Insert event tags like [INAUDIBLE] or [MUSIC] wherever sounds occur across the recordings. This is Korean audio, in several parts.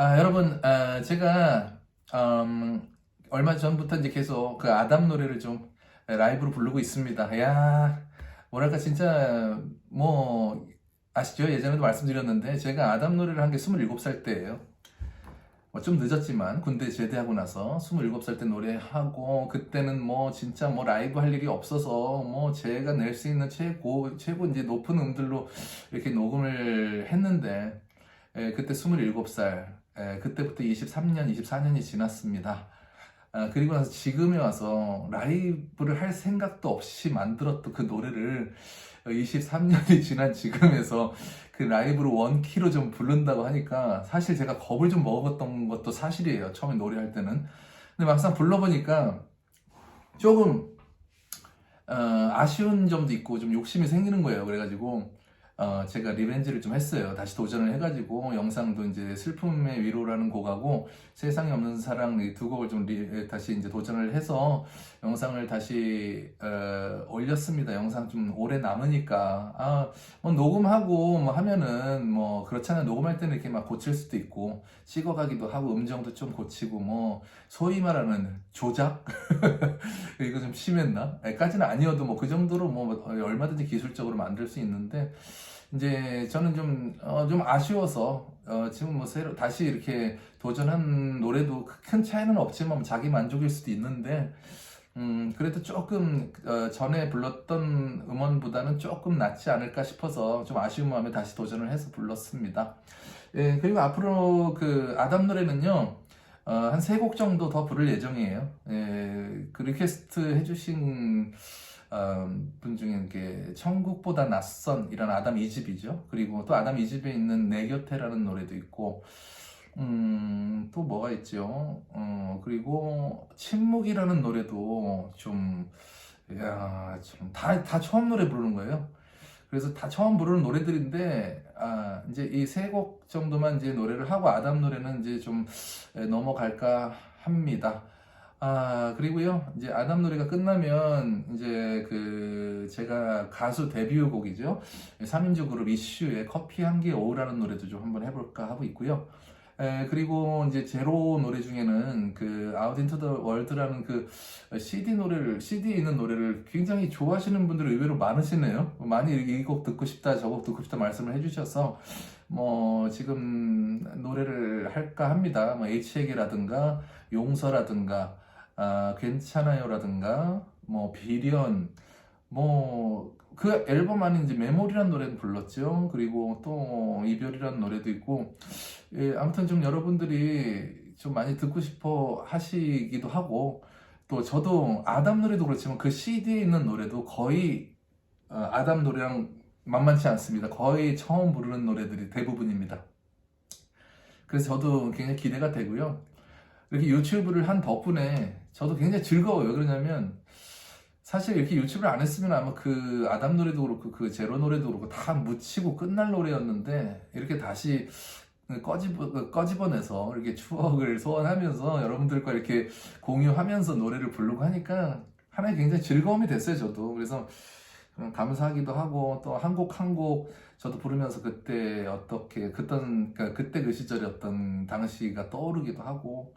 아, 여러분, 아, 제가 음, 얼마 전부터 이제 계속 그 아담 노래를 좀 라이브로 부르고 있습니다. 야, 뭐랄까 진짜 뭐 아시죠? 예전에도 말씀드렸는데 제가 아담 노래를 한 게 27살 때예요. 뭐 좀 늦었지만 군대 제대하고 나서 27살 때 노래하고 그때는 뭐 진짜 뭐 라이브 할 일이 없어서 뭐 제가 낼 수 있는 최고 최고 이제 높은 음들로 이렇게 녹음을 했는데 예, 그때 27살 예, 그때부터 23년, 24년이 지났습니다. 아, 그리고 나서 지금에 와서 라이브를 할 생각도 없이 만들었던 그 노래를 23년이 지난 지금에서 그 라이브로 원키로 좀 부른다고 하니까 사실 제가 겁을 좀 먹었던 것도 사실이에요. 처음에 노래할 때는. 근데 막상 불러보니까 조금 어, 아쉬운 점도 있고 좀 욕심이 생기는 거예요. 그래가지고 어, 제가 리벤지를 좀 했어요. 다시 도전을 해가지고 영상도 이제 슬픔의 위로라는 곡하고 세상에 없는 사랑 이 두 곡을 좀 리- 다시 이제 도전을 해서 영상을 다시 어, 올렸습니다. 영상 좀 오래 남으니까 아, 뭐 녹음하고 뭐 하면은 뭐 그렇잖아요. 녹음할 때는 이렇게 막 고칠 수도 있고 찍어가기도 하고 음정도 좀 고치고 뭐 소위 말하는 조작 [LAUGHS] 이거 좀 심했나? 까지는 아니어도 뭐 그 정도로 뭐 얼마든지 기술적으로 만들 수 있는데 이제 저는 좀, 어, 좀 아쉬워서, 어, 지금 뭐 새로 다시 이렇게 도전한 노래도 큰 차이는 없지만 자기 만족일 수도 있는데, 음, 그래도 조금, 어, 전에 불렀던 음원보다는 조금 낫지 않을까 싶어서 좀 아쉬운 마음에 다시 도전을 해서 불렀습니다. 예, 그리고 앞으로 그 아담 노래는요, 어, 한 세 곡 정도 더 부를 예정이에요. 예, 그 리퀘스트 해주신 어, 분 중에 이렇게 천국보다 낯선 이런 아담 2집이죠. 그리고 또 아담 2집에 있는 내 곁에라는 노래도 있고 음, 또 뭐가 있죠? 어, 그리고 침묵이라는 노래도 좀 야, 좀 다, 다 처음 노래 부르는 거예요. 그래서 다 처음 부르는 노래들인데 아, 이제 이 세 곡 정도만 이제 노래를 하고 아담 노래는 이제 좀 에, 넘어갈까 합니다. 아, 그리고요, 이제 아담 노래가 끝나면, 이제 그, 제가 가수 데뷔 곡이죠. 3인조 그룹 이슈의 커피 향기 오우라는 노래도 좀 한번 해볼까 하고 있고요. 에, 그리고 이제 제로 노래 중에는 그 아웃 인투 더 월드라는 그 CD 노래를, CD에 있는 노래를 굉장히 좋아하시는 분들이 의외로 많으시네요. 많이 이 곡 듣고 싶다, 저 곡 듣고 싶다 말씀을 해주셔서, 뭐, 지금 노래를 할까 합니다. 뭐, H에게라든가, 용서라든가, 아, 괜찮아요라든가, 뭐, 비련, 뭐, 그 앨범 안에 이제 메모리란 노래는 불렀죠. 그리고 또 이별이라는 노래도 있고, 예, 아무튼 좀 여러분들이 좀 많이 듣고 싶어 하시기도 하고, 또 저도 아담 노래도 그렇지만 그 CD에 있는 노래도 거의 어, 아담 노래랑 만만치 않습니다. 거의 처음 부르는 노래들이 대부분입니다. 그래서 저도 굉장히 기대가 되고요. 이렇게 유튜브를 한 덕분에 저도 굉장히 즐거워요. 왜 그러냐면 사실 이렇게 유튜브를 안 했으면 아마 그 아담 노래도 그렇고 그 제로 노래도 그렇고 다 묻히고 끝날 노래였는데 이렇게 다시 꺼집어, 꺼집어내서 이렇게 추억을 소환하면서 여러분들과 이렇게 공유하면서 노래를 부르고 하니까 하나의 굉장히 즐거움이 됐어요, 저도. 그래서 음, 감사하기도 하고 또 한 곡 한 곡 저도 부르면서 그때 어떻게 그땐 그러니까 그때 그 시절의 어떤 당시가 떠오르기도 하고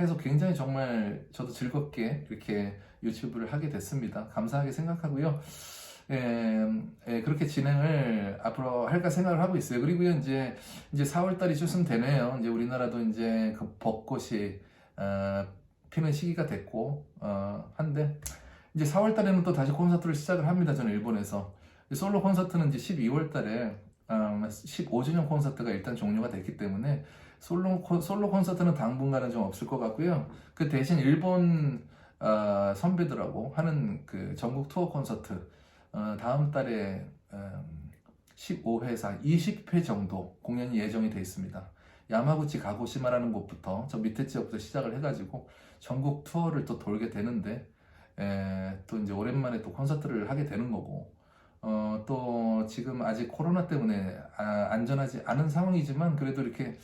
해서 굉장히 정말 저도 즐겁게 이렇게 유튜브를 하게 됐습니다. 감사하게 생각하고요. 예, 예, 그렇게 진행을 앞으로 할까 생각을 하고 있어요. 그리고요, 이제, 이제 4월달이 쯤 되네요. 이제 우리나라도 이제 그 벚꽃이, 어, 피는 시기가 됐고, 어, 한데, 이제 4월 달에는 또 다시 콘서트를 시작을 합니다. 저는 일본에서. 솔로 콘서트는 이제 12월 달에, 어, 15주년 콘서트가 일단 종료가 됐기 때문에, 솔로, 콘- 솔로 콘서트는 당분간은 좀 없을 것 같고요. 그 대신 일본, 어, 선배들하고 하는 그 전국 투어 콘서트, 어, 다음 달에 음, 15회사 20회 정도 공연이 예정이 돼 있습니다. 야마구치 가고시마라는 곳부터 저 밑에 지역부터 시작을 해가지고 전국 투어를 또 돌게 되는데 에, 또 이제 오랜만에 또 콘서트를 하게 되는 거고 어, 또 지금 아직 코로나 때문에 아, 안전하지 않은 상황이지만 그래도 이렇게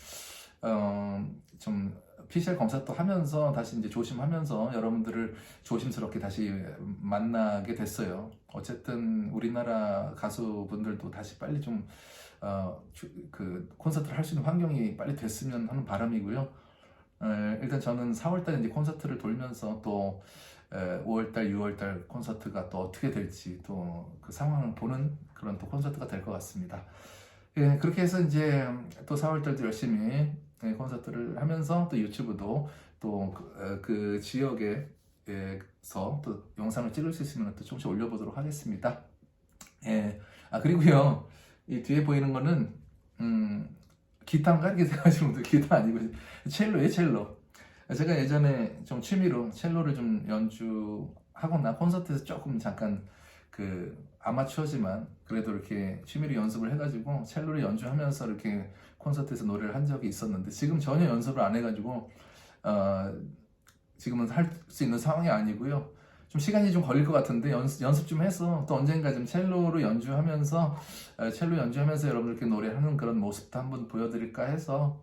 어, 좀 PCR 검사도 하면서 다시 이제 조심하면서 여러분들을 조심스럽게 다시 만나게 됐어요. 어쨌든 우리나라 가수분들도 다시 빨리 좀 어, 주- 그 콘서트를 할 수 있는 환경이 빨리 됐으면 하는 바람이고요. 에, 일단 저는 4월달에 이제 콘서트를 돌면서 또 5월달, 6월달 콘서트가 또 어떻게 될지 또 그 상황을 보는 그런 또 콘서트가 될 것 같습니다. 예, 그렇게 해서 이제 또 4월달도 열심히 예, 콘서트를 하면서 또 유튜브도 또그 지역에서 또 영상을 찍을 수 있으면 또 조금씩 올려보도록 하겠습니다. 예, 아 그리고요 이 뒤에 보이는 거는 음 기타인가 이렇게 [LAUGHS] 생각하시는 분들 기타 아니고 첼로예요 첼로. 제가 예전에 좀 취미로 첼로를 좀 연주하거나 콘서트에서 조금 잠깐 그 아마추어지만 그래도 이렇게 취미로 연습을 해가지고 첼로를 연주하면서 이렇게 콘서트에서 노래를 한 적이 있었는데 지금 전혀 연습을 안 해가지고 어, 지금은 할 수 있는 상황이 아니고요. 좀 시간이 좀 걸릴 것 같은데 연습, 연습 좀 해서 또 언젠가 좀 첼로로 연주하면서 어, 첼로 연주하면서 여러분들께 노래하는 그런 모습도 한번 보여드릴까 해서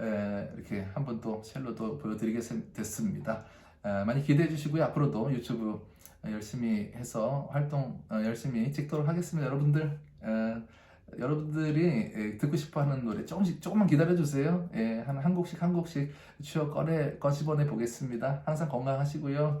에, 이렇게 한번 또 첼로도 보여드리게 됐습니다. 에, 많이 기대해 주시고요. 앞으로도 유튜브 열심히 해서 활동 어, 열심히 찍도록 하겠습니다. 여러분들 에, 여러분들이 에, 듣고 싶어하는 노래 조금씩 조금만 기다려 주세요. 예, 한, 한 곡씩 한 곡씩 추억 꺼내 꺼집어내 보겠습니다. 항상 건강하시고요.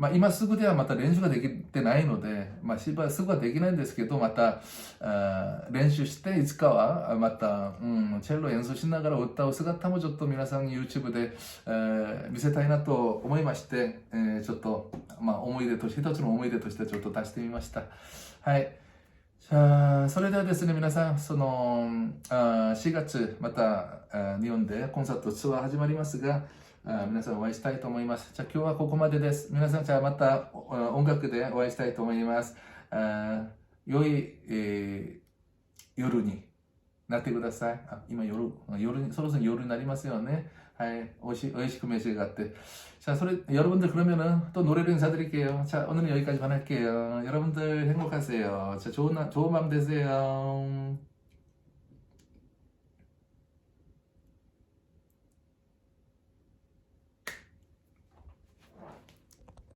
まあ、今すぐではまた練習ができてないので、まあ、しばすぐはできないんですけど、また、あ練習して、いつかは、また、うん、チェロ演奏しながら歌う姿もちょっと皆さんに YouTube で、えー見せたいなと思いまして、えーちょっと、まあ、思い出として、一つの思い出としてちょっと出してみました。はい。じゃあ、それではですね、皆さん、その、あ4月、また、日本でコンサートツアー始まりますが、皆さんお会いしたいと思います。じゃあ、今日はここまでです。皆さん、じゃあまたお音楽でお会いしたいと思います。あ良い、えー夜になってください。あ今夜、夜に、そろそろ夜になりますよね。はい。おいし、おいしく召し上がって。자, 소리, 여러분들 그러면은 또 노래로 인사드릴게요. 자, 오늘은 여기까지만 할게요. 여러분들 행복하세요. 자, 좋은, 날- 좋은 밤 되세요.